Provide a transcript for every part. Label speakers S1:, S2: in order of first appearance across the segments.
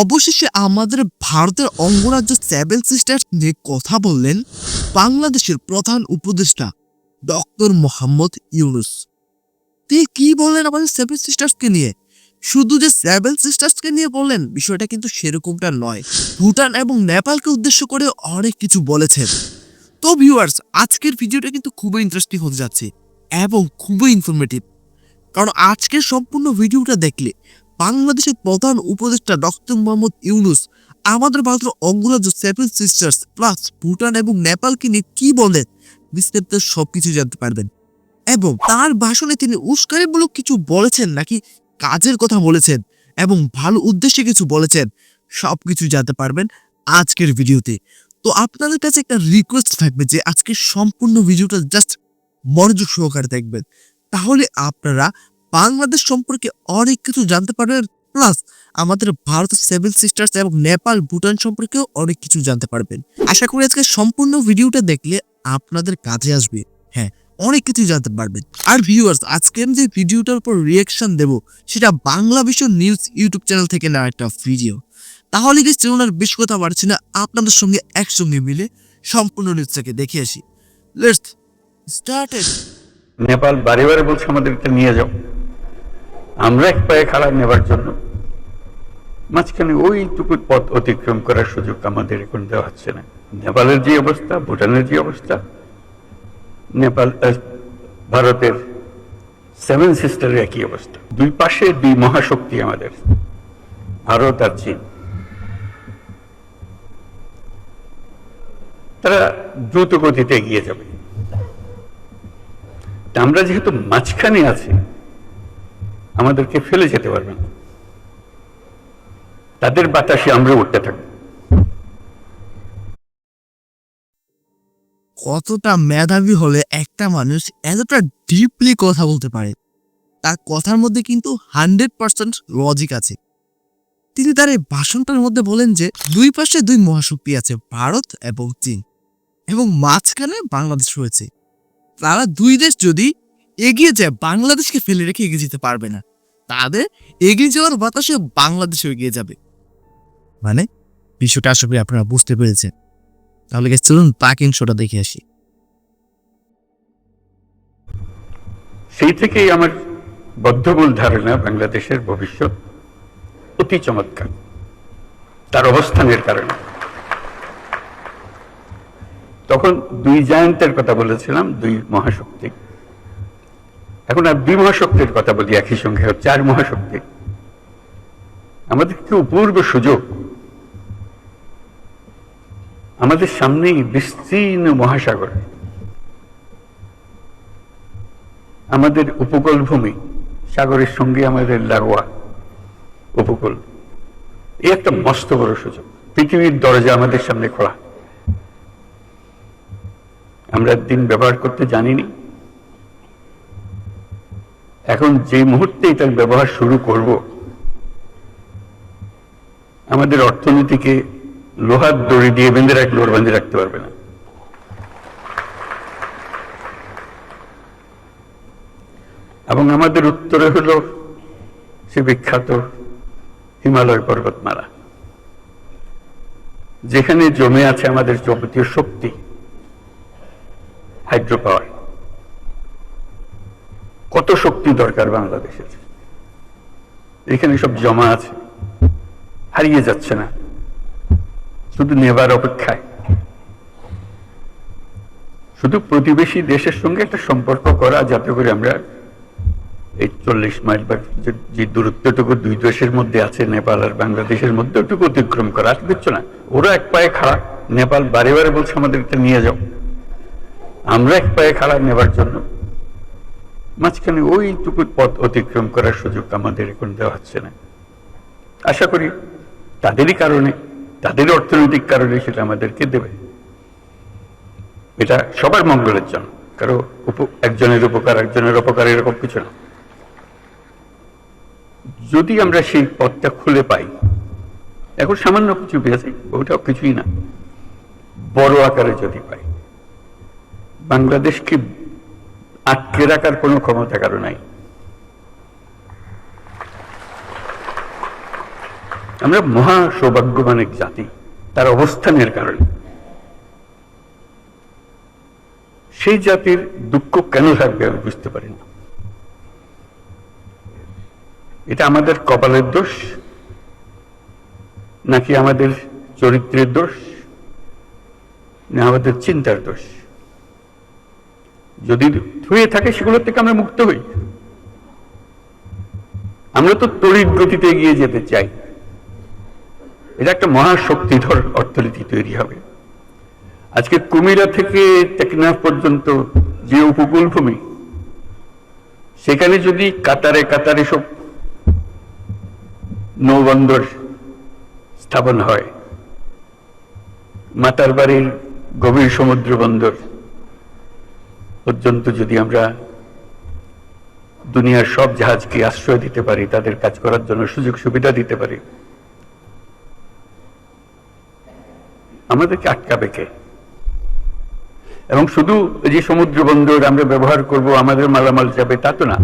S1: অবশেষে আমাদের ভারতের অঙ্গরাজ্য সেভেন সিস্টার্স নিয়ে কথা বললেন বাংলাদেশের প্রধান উপদেষ্টা ডক্টর মোহাম্মদ ইউনুস। তিনি কি বললেন আমাদের সেভেন সিস্টার্সকে নিয়ে? শুধু যে সেভেন সিস্টার্সকে নিয়ে বললেন, বিষয়টা কিন্তু সেরকমটা নয়। ভুটান এবং নেপালকে উদ্দেশ্য করে অনেক কিছু বলেছেন। তো ভিউয়ার্স আজকের ভিডিওটা কিন্তু খুবই ইন্টারেস্টিং হতে যাচ্ছে এবং খুবই ইনফরমেটিভ কারণ আজকের সম্পূর্ণ ভিডিওটা দেখলে বাংলাদেশের প্রধান উপদেষ্টা ডক্টর মোহাম্মদ ইউনুস আমাদের ভারতের অঙ্গরাজ্য সেভেন সিস্টার্স প্লাস ভুটান এবং নেপালকে নিয়ে কি বলেন, বিস্তারিত সবকিছু জানতে পারবেন। এবং তার ভাষণে তিনি উস্কানিমূলক কিছু বলেছেন নাকি কাজের কথা বলেছেন এবং ভালো উদ্দেশ্যে কিছু বলেছেন, সবকিছু জানতে পারবেন আজকের ভিডিওতে। তো আপনাদের কাছে একটা রিকোয়েস্ট থাকবে যে আজকের সম্পূর্ণ ভিডিওটা জাস্ট মনোযোগ সহকারে দেখবেন। তাহলে আপনারা বাংলাদেশ সম্পর্কে অনেক কিছু জানতে পারবেন প্লাস আমাদের ভারতের সেভেন সিস্টার্স এবং নেপাল, ভুটান সম্পর্কেও অনেক কিছু জানতে পারবেন। আশা করি আজকে সম্পূর্ণ ভিডিওটা দেখলে আপনাদের কাজে আসবে। হ্যাঁ অনেক কিছু জানতে পারবেন। আর ভিউয়ার্স আজকে আমি যে ভিডিওটার উপর রিয়াকশন দেব, সেটা বাংলা বিশ্ব নিউজ ইউটিউব চ্যানেল থেকে নেওয়া একটা ভিডিও তাহলে কি চলুন আর বেশ কথা পারছি না, আপনাদের সঙ্গে একসঙ্গে মিলে সম্পূর্ণ নিউজটাকে দেখে আসি। লেটস স্টার্টেড
S2: নেপাল বারে বারে বলছে আমাদেরকে নিয়ে যাও। আমরা এক পায়ে খাড়া নেবার জন্য। মাঝখানে ওইটুকু পথ অতিক্রম করার সুযোগ আমাদের এখন দেওয়া হচ্ছে না। নেপালের যে অবস্থা, ভুটানের যে অবস্থা, নেপাল ভারতের সেভেন সিস্টারের একই অবস্থা। দুই পাশে দুই মহাশক্তি আমাদের, ভারত আর চীন। তারা দ্রুত গতিতে এগিয়ে যাবে। আমরা যেহেতু মাঝখানে আছি আমাদেরকে ফেলে যেতে পারবে না। তাদের বাতাসে আমরা উঠতে থাকব।
S1: কতটা মেধাবী হলে একটা মানুষ এতটা ডিপলি কথা বলতে পারে? তার কথার মধ্যে কিন্তু হান্ড্রেড পার্সেন্ট লজিক আছে। তিনি তার এই ভাষণটার মধ্যে বলেন যে, দুই পাশে দুই মহাশক্তি আছে, ভারত এবং চীন। এবং মাঝখানে বাংলাদেশ রয়েছে। তারা দুই দেশ যদি এগিয়ে যায়, বাংলাদেশকে ফেলে রেখে এগিয়ে যেতে পারবে না। তাদের এগিয়ে যাওয়ার বাতাসে বাংলাদেশও এগিয়ে যাবে। মানে বিষয়টা আশা করি আপনারা বুঝতে পেরেছেন। তাহলে গেছে চলুন পাকিং শোটা দেখে আসি।
S2: সেই থেকেই আমার বদ্ধমূল ধারণা বাংলাদেশের ভবিষ্যৎ অতি চমৎকার। তার অবস্থানের কারণে। তখন দুই জায়ান্তের কথা বলেছিলাম, দুই মহাশক্তি এখন আর মহাশক্তির কথা বলি একই সঙ্গে চার মহাশক্তি। আমাদের কি অপূর্ব সুযোগ। আমাদের সামনেই বিস্তীর্ণ মহাসাগর। আমাদের উপকূল ভূমি সাগরের সঙ্গে আমাদের লাগোয়া উপকূল। এই একটা মস্ত বড় সুযোগ। পৃথিবীর দরজা আমাদের সামনে খোলা। আমরা দিন ব্যবহার করতে জানিনি। এখন যে মুহূর্তে এটার ব্যবহার শুরু করব, আমাদের অর্থনীতিকে লোহার দড়ি দিয়ে বেঁধে রাখলে ওর বেঁধে রাখতে পারবে না। এবং আমাদের উত্তরে হলো সে বিখ্যাত হিমালয় পর্বতমালা, যেখানে জমে আছে আমাদের যাবতীয় শক্তি হাইড্রো পাওয়ার কত শক্তি দরকার বাংলাদেশের? এখানে সব জমা আছে। হারিয়ে যাচ্ছে না। শুধু নেবার অপেক্ষায়। শুধু প্রতিবেশী দেশের সঙ্গে একটা সম্পর্ক করা, যাতে করে আমরা এই চল্লিশ মাইল বা যে- দূরত্বটুকু দুই দেশের মধ্যে আছে, নেপাল আর বাংলাদেশের মধ্যে ওটুকু অতিক্রম করা। আর কিচ্ছু না। ওরা এক পায়ে খাড়া। নেপাল বারে বারে বলছে, আমাদেরকে নিয়ে যাও। আমরা এক পায়ে খাড়া নেবার জন্য মাঝখানে ওইটুকু পথ অতিক্রম করার সুযোগ আমাদের এখন দেওয়া হচ্ছে না। আশা করি তাদেরই কারণে, তাদের অর্থনৈতিক কারণে সেটা আমাদেরকে দেবে। এটা সবার মঙ্গলের জন্য, কারও একজনের উপকার, একজনের অপকার এরকম কিছু না। যদি আমরা সেই পথটা খুলে পাই, এখন সামান্য কিছু পেয়েছি ওটাও কিছুই না। বড় আকারে যদি পাই, বাংলাদেশকে আটকে রাখার কোনো ক্ষমতা কারও নাই। আমরা মহা সৌভাগ্যবান এক জাতি, তার অবস্থানের কারণে। সেই জাতির দুঃখ কেন থাকবে আমি বুঝতে পারি না। এটা আমাদের কপালের দোষ, নাকি আমাদের চরিত্রের দোষ, না আমাদের চিন্তার দোষ? যদি হয়ে থাকে সেগুলোর থেকে আমরা মুক্ত হই। আমরা তো তড়িৎ গতিতে এগিয়ে যেতে চাই। এটা একটা মহাশক্তিধর অর্থনীতি তৈরি হবে। আজকে কুমিরা থেকে টেকনাফ পর্যন্ত যে উপকূল ভূমি সেখানে যদি কাতারে কাতারে সব নৌবন্দর স্থাপন হয় মাতার বাড়ির গভীর সমুদ্র বন্দর পর্যন্ত যদি আমরা দুনিয়ার সব জাহাজকে আশ্রয় দিতে পারি, তাদের কাজ করার জন্য সুযোগ সুবিধা দিতে পারি, আমাদেরকে আটকাবে কে? এবং শুধু যে সমুদ্র বন্দর আমরা ব্যবহার করব, আমাদের মালামাল যাবে, তা তো না।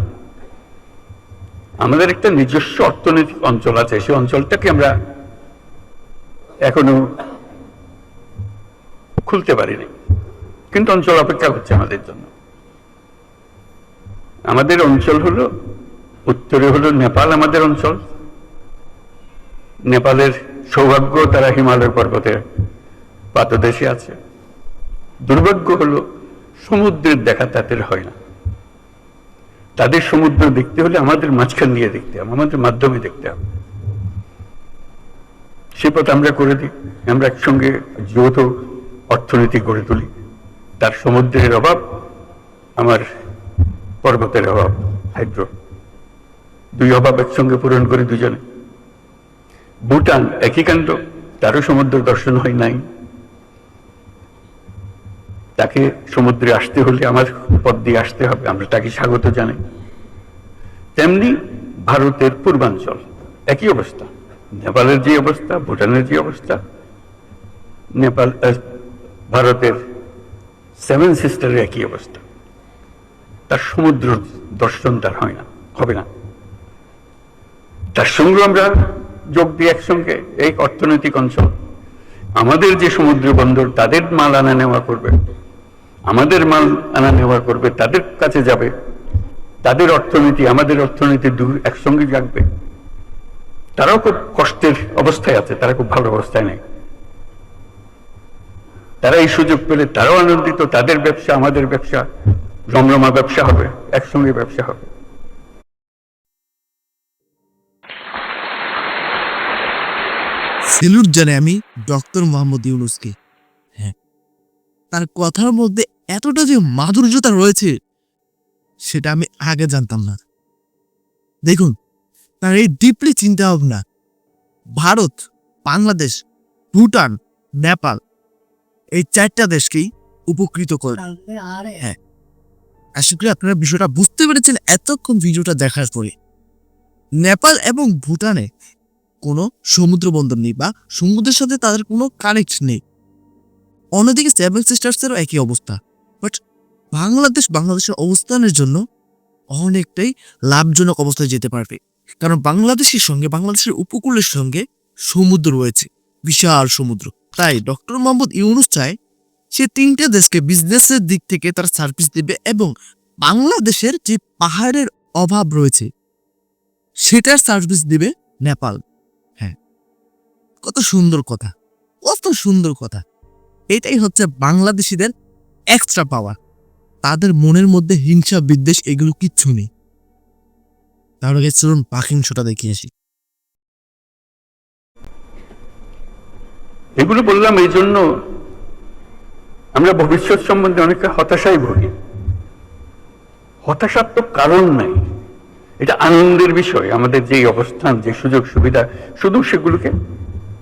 S2: আমাদের একটা নিজস্ব অর্থনৈতিক অঞ্চল আছে, সেই অঞ্চলটাকে আমরা এখনও খুলতে পারিনি। কিন্তু অঞ্চল অপেক্ষা করছে আমাদের জন্য। আমাদের অঞ্চল হলো, উত্তরে হলো নেপাল আমাদের অঞ্চল। নেপালের সৌভাগ্য তারা হিমালয় পর্বতের পাতদেশে আছে। দুর্ভাগ্য হলো, সমুদ্রের দেখা তাদের হয় না। তাদের সমুদ্র দেখতে হলে আমাদের মাঝখান দিয়ে দেখতে হবে, আমাদের মাধ্যমে দেখতে হবে। সে পথ আমরা করে দিই, আমরা একসঙ্গে যৌথ অর্থনীতি গড়ে তুলি। তার সমুদ্রের অভাব আমার পর্বতের অভাব হাইড্রো। দুই অভাব একসঙ্গে পূরণ করি দুজনে। ভুটান একই কাণ্ড, তারও সমুদ্র দর্শন হয় নাই। তাকে সমুদ্রে আসতে হলে আমার পথ দিয়ে আসতে হবে, আমরা তাকে স্বাগত জানাই। তেমনি ভারতের পূর্বাঞ্চল একই অবস্থা। নেপালের যে অবস্থা, ভুটানের যে অবস্থা, নেপাল ভারতের সেভেন সিস্টারের একই অবস্থা। তার সমুদ্র দর্শন তার হয় না, হবে না। তার সঙ্গে আমরা যোগ দিই একসঙ্গে, এই অর্থনৈতিক অঞ্চল। আমাদের যে সমুদ্র বন্দর, তাদের মাল আনা নেওয়া করবে। আমাদের মাল আনা নেওয়া করবে, তাদের কাছে যাবে। তাদের অর্থনীতি, আমাদের অর্থনীতি একসঙ্গে জাগবে। তারাও খুব কষ্টের অবস্থায় আছে, তারা খুব ভালো অবস্থায় নেই। তারা এই সুযোগ পেলে তারাও আনন্দিত, তাদের ব্যবসা, আমাদের ব্যবসা। রমরমা ব্যবসা হবে একসঙ্গে ব্যবসা হবে।
S1: সেলুট জানে আমি ডক্টর মোহাম্মদ ইউনুসকে। হ্যাঁ তার কথার মধ্যে এতটা যে মাধুর্যতা রয়েছে সেটা আমি আগে জানতাম না। দেখুন তার এই ডিপলি চিন্তা ভাবনা ভারত বাংলাদেশ ভুটান নেপাল এই চারটা দেশকেই উপকৃত করে। হ্যাঁ। আশা করি আপনারা বিষয়টা বুঝতে পেরেছেন এতক্ষণ ভিডিওটা দেখার পরে। নেপাল এবং ভুটানে কোনো সমুদ্র বন্দর নেই বা সমুদ্রের সাথে তাদের কোনো কানেক্ট নেই। অন্যদিকে সেভেন সিস্টার্সেরও একই অবস্থা। বাট বাংলাদেশ বাংলাদেশের অবস্থানের জন্য অনেকটাই লাভজনক অবস্থায় যেতে পারবে। কারণ বাংলাদেশের সঙ্গে, বাংলাদেশের উপকূলের সঙ্গে সমুদ্র রয়েছে। বিশাল সমুদ্র। তাই ডক্টর মোহাম্মদ ইউনুস চায় সে তিনটা দেশকে বিজনেসের দিক থেকে তার সার্ভিস দেবে এবং বাংলাদেশের যে পাহাড়ের অভাব রয়েছে, সেটার সার্ভিস দিবে নেপাল। হ্যাঁ কত সুন্দর কথা, কত সুন্দর কথা। এটাই হচ্ছে বাংলাদেশিদের এক্সট্রা পাওয়ার তাদের মনের মধ্যে হিংসা, বিদ্বেষ, এগুলো কিচ্ছু নেই। তাহলে চলুন পাখিংশটা দেখিয়ে আসি।
S2: এগুলো বললাম এই জন্য আমরা ভবিষ্যৎ সম্বন্ধে অনেকে হতাশায় ভুগি। হতাশার তো কারণ নাই। এটা আনন্দের বিষয়। আমাদের যে অবস্থান, যে সুযোগ, সুবিধা, শুধু সেগুলোকে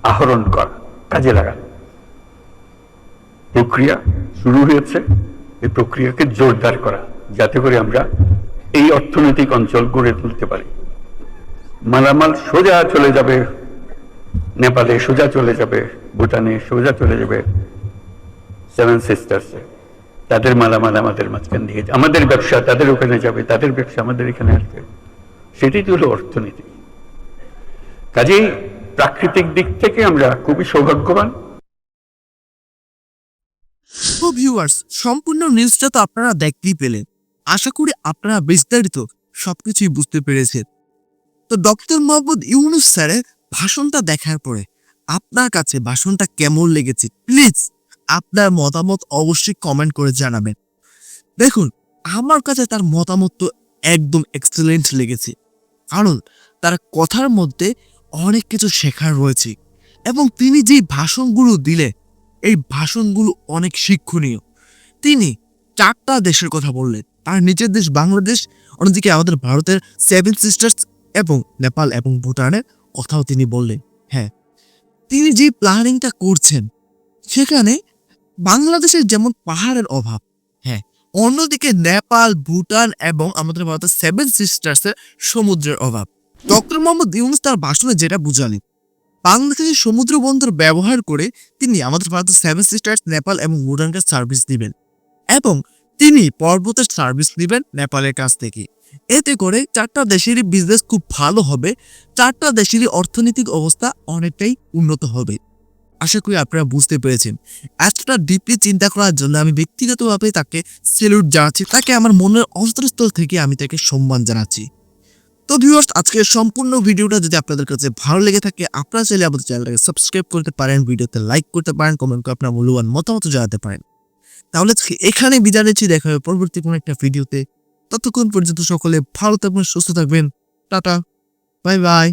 S2: আহরণ করা, কাজে লাগা প্রক্রিয়া শুরু হয়েছে। এই প্রক্রিয়াকে জোরদার করা, যাতে করে আমরা এই অর্থনৈতিক অঞ্চল গড়ে তুলতে পারি। মালামাল সোজা চলে যাবে, নেপালে সোজা চলে যাবে, ভুটানে সোজা চলে যাবে। সেভেন সিস্টার্সে তাদের মালামাল আমাদের মাঝখান দিয়ে আমাদের ব্যবসা তাদের ওখানে যাবে, তাদের ব্যবসা আমাদের এখানে আসবে। সেটাই তো হলো অর্থনীতি। কাজেই প্রাকৃতিক দিক থেকে আমরা খুবই সৌভাগ্যবান।
S1: ভিউয়ার্স সম্পূর্ণ নিউজটা তো আপনারা দেখতেই পেলেন। আশা করি আপনারা বিস্তারিত সবকিছুই বুঝতে পেরেছেন। তো ডক্টর মোহাম্মদ ইউনুস স্যারের ভাষণটা দেখার পরে আপনার কাছে ভাষণটা কেমন লেগেছে? প্লিজ আপনার মতামত অবশ্যই কমেন্ট করে জানাবেন। দেখুন, আমার কাছে তার মতামত তো একদম এক্সেলেন্ট লেগেছে। কারণ তার কথার মধ্যে অনেক কিছু শেখার রয়েছে এবং তিনি যে ভাষণগুলো দিলে, এই ভাষণগুলো অনেক শিক্ষণীয়। তিনি চারটা দেশের কথা বললেন। তার নিজের দেশ বাংলাদেশ, অন্যদিকে আমাদের ভারতের সেভেন সিস্টার্স এবং নেপাল এবং ভুটানের কথাও তিনি বললেন। হ্যাঁ তিনি যে প্ল্যানিংটা করছেন, সেখানে বাংলাদেশের যেমন পাহাড়ের অভাব হ্যাঁ অন্যদিকে নেপাল, ভুটান এবং আমাদের ভারতের সেভেন সিস্টার্সের সমুদ্রের অভাব। ডক্টর মোহাম্মদ ইউনুস তার ভাষণে যেটা বুঝালেন, বাংলাদেশের সমুদ্র বন্দর ব্যবহার করে তিনি আমাদের ভারতের সেভেন সিস্টার্স নেপাল এবং ভুটানকে সার্ভিস দিবেন এবং তিনি পর্বতের সার্ভিস দিবেন নেপালের কাছ থেকে। এতে করে চারটা দেশেরই বিজনেস খুব ভালো হবে, চারটা দেশেরই অর্থনৈতিক অবস্থা অনেকটাই উন্নত হবে। আশা করি আপনারা বুঝতে পেরেছেন। এতটা ডিপলি চিন্তা করার জন্য আমি ব্যক্তিগতভাবে তাকে সেলুট জানাচ্ছি, তাকে আমার মনের অন্তরস্থল থেকে আমি তাকে সম্মান জানাচ্ছি। তো ভিউয়ার্স আজকের সম্পূর্ণ ভিডিওটা যদি আপনাদের কাছে ভালো লেগে থাকে, আপনারা চাইলে আমাদের চ্যানেলটাকে সাবস্ক্রাইব করতে পারেন, ভিডিওতে লাইক করতে পারেন কমেন্ট করে আপনার মূল্যবান মতামত জানাতে পারেন। তাহলে এখানে বিদায় নিচ্ছি, দেখা হবে পরবর্তী কোনো একটা ভিডিওতে। ততক্ষণ পর্যন্ত সকলে ভালো থাকবেন, সুস্থ থাকবেন। Tata bye bye